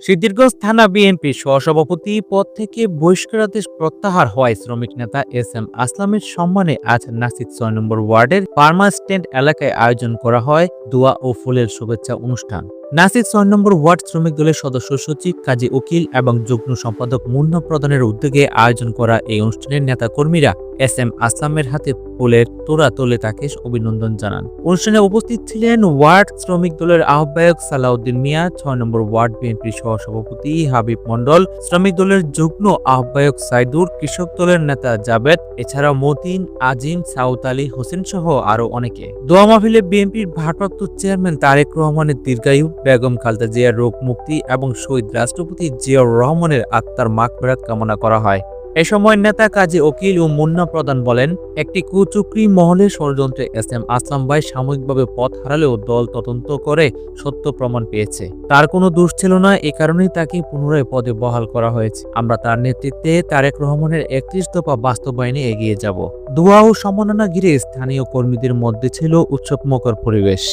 সিদ্ধিরগঞ্জ থানা বিএনপি সহসভাপতি পদ থেকে বহিষ্কারাদেশ প্রত্যাহার হওয়ায় শ্রমিক নেতা এস এম আসলামের সম্মানে আজ নাসিদ ছয় নম্বর ওয়ার্ডের ফার্মা স্ট্যান্ড এলাকায় আয়োজন করা হয় দোয়া ও ফুলের শুভেচ্ছা অনুষ্ঠান। নাসিদ ছয় নম্বর ওয়ার্ড শ্রমিক দলের সদস্য সচিব কাজী উকিল এবং যুগ্ম সম্পাদক মুন্না প্রধানের উদ্যোগে আয়োজন করা এই অনুষ্ঠানের নেতা কর্মীরা এস এম আসলামের হাতে ফুলের তোড়া তোলে তাকে অভিনন্দন জানান। অনুষ্ঠানে উপস্থিত ছিলেন ওয়ার্ড শ্রমিক দলের আহ্বায়ক সালাউদ্দিন মিয়া, ছয় নম্বর ওয়ার্ড বিএনপির সহসভাপতি হাবিব মন্ডল শ্রমিক দলের যুগ্ম আহ্বায়ক সাইদুর, কৃষক দলের নেতা জাবেদ, এছাড়াও মতিন, আজিম সাউদ আলী হোসেন সহ আরও অনেকে। দোয়া মাহফিলে বিএনপির ভারপ্রাপ্ত চেয়ারম্যান তারেক রহমানের দীর্ঘায়ু বেগম খালদা জিয়ার রোগ মুক্তি এবং শহীদ রাষ্ট্রপতি জিয়াউর রহমানের আত্মার মাগফেরাত কামনা করা হয়। এ সময় নেতা কাজী ওকিল ও মুন্না প্রধান বলেন, একটি কুচুকরি মহলের ষড়যন্ত্রে এস এম আসলাম ভাই সাময়িকভাবে পথ হারালেও দল তদন্ত করে সত্য প্রমাণ পেয়েছে। তার কোনো দোষ ছিল না, এ কারণেই তাকে পুনরায় পদে বহাল করা হয়েছে। আমরা তার নেতৃত্বে তারেক রহমানের একত্রিশ দফা বাস্তবায়নে এগিয়ে যাব। দোয়া ও সম্মাননা ঘিরে স্থানীয় কর্মীদের মধ্যে ছিল উৎসবমুখর পরিবেশ।